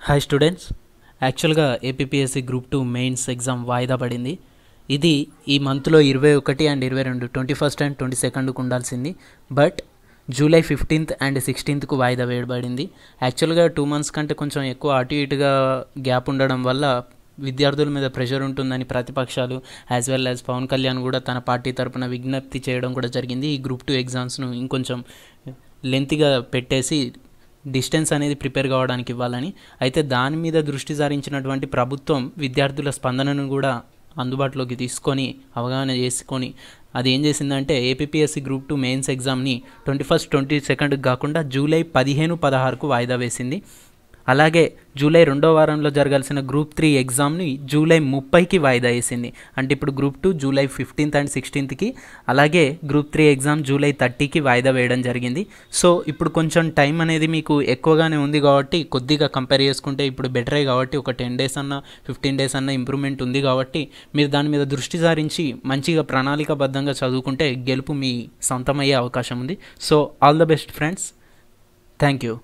Hi students యాక్చువల్గా APSC group two mains exam వాయిదా పడింది. ఇది ఈ మంత్లో ఇరవై ఒకటి అండ్ ఇరవై రెండు ట్వంటీ ఫస్ట్ అండ్ ట్వంటీ సెకండ్కు ఉండాల్సింది బట్ జూలై ఫిఫ్టీన్త్ అండ్ సిక్స్టీన్త్కు వాయిదా వేయబడింది. యాక్చువల్గా టూ మంత్స్ కంటే కొంచెం ఎక్కువ అటు ఇటుగా గ్యాప్ ఉండడం వల్ల విద్యార్థుల మీద ప్రెషర్ ఉంటుందని ప్రతిపక్షాలు as well as Pawan Kalyan కూడా తన పార్టీ తరపున విజ్ఞప్తి చేయడం కూడా జరిగింది. ఈ గ్రూప్ టూ ఎగ్జామ్స్ను ఇంకొంచెం లెంత్గా పెట్టేసి డిస్టెన్స్ అనేది ప్రిపేర్ కావడానికి ఇవ్వాలని. అయితే దాని మీద దృష్టి సారించినటువంటి ప్రభుత్వం విద్యార్థుల స్పందనను కూడా అందుబాటులోకి తీసుకొని అవగాహన చేసుకొని అది ఏం చేసిందంటే ఏపీఎస్సి గ్రూప్ టూ మెయిన్స్ ఎగ్జామ్ని ట్వంటీ ఫస్ట్ ట్వంటీ సెకండ్ కాకుండా జూలై పదిహేను పదహారుకు వాయిదా వేసింది. అలాగే జూలై రెండో వారంలో జరగాల్సిన గ్రూప్ త్రీ ఎగ్జామ్ని జూలై ముప్పైకి వాయిదా వేసింది. అంటే ఇప్పుడు group two July fifteenth and సిక్స్టీన్త్కి అలాగే గ్రూప్ త్రీ ఎగ్జామ్ జూలై థర్టీకి వాయిదా వేయడం జరిగింది. సో ఇప్పుడు కొంచెం టైం అనేది మీకు ఎక్కువగానే ఉంది కాబట్టి కొద్దిగా కంపేర్ చేసుకుంటే ఇప్పుడు బెటరే కాబట్టి ఒక టెన్ డేస్ అన్న ఫిఫ్టీన్ డేస్ అన్న ఇంప్రూవ్మెంట్ ఉంది కాబట్టి మీరు దాని మీద దృష్టి సారించి మంచిగా ప్రణాళికాబద్ధంగా చదువుకుంటే గెలుపు మీ సొంతమయ్యే అవకాశం ఉంది. So all the best friends. Thank you.